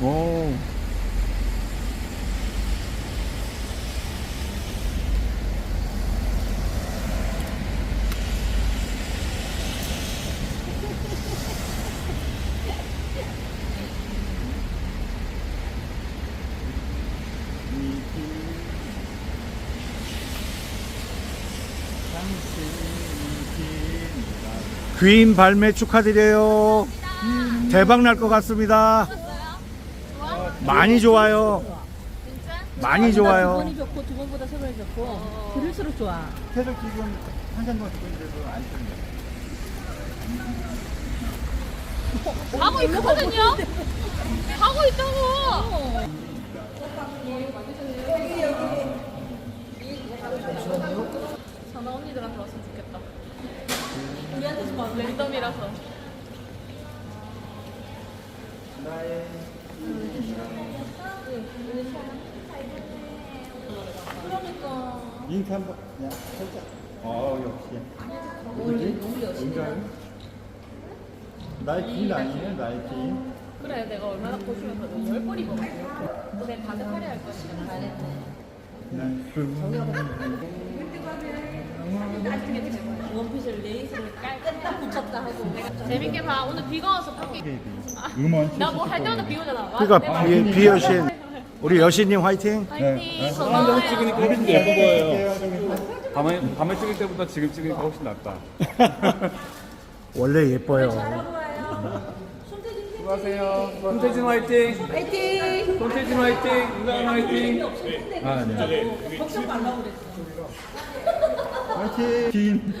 오. 귀인 발매 축하드려요. 대박 날 것 같습니다. 많이 좋아요. 많이 좋아요. 번이 좋고 두 번보다 세 번이 좋고 들을수록 좋아. 계속 지금 한 잔만 쓰고 있는데도 안 쓰네. 하고 있거든요? 하고 있다고! 전화 언니들한테 왔으면 좋겠다. 우리한테서 봐, 랜덤이라서. 그러 니까 잉크 한번, 야, 살짝. 어, 역시. 누구지? 은가요? 나이키 아니에요, 나이키. 그래, 내가 얼마나 고생했거든. 열 번이 먹었어. 내가 가득하려 할 것이야. 잘했네. 나이키. 원피스를 레이스를 깔끔딱 붙였다 하고 재밌게 봐. 오늘 비가 와서 밖에. 음원 나뭐 할 때마다 비 오잖아. 그러니까 비, 비 여신. 우리 여신님 화이팅. 화이팅. 사람들. 찍으니까 훨씬 더 예쁜 거예요. 밤에, 밤에 찍을 때보다 지금 찍으니까 훨씬 낫다. 원래 예뻐요. 수고하세요. 손태진 화이팅! 파이팅! 손태진 화이팅! 은강 화이팅! 아, 네. 걱정 말라고 그랬어. 화이팅.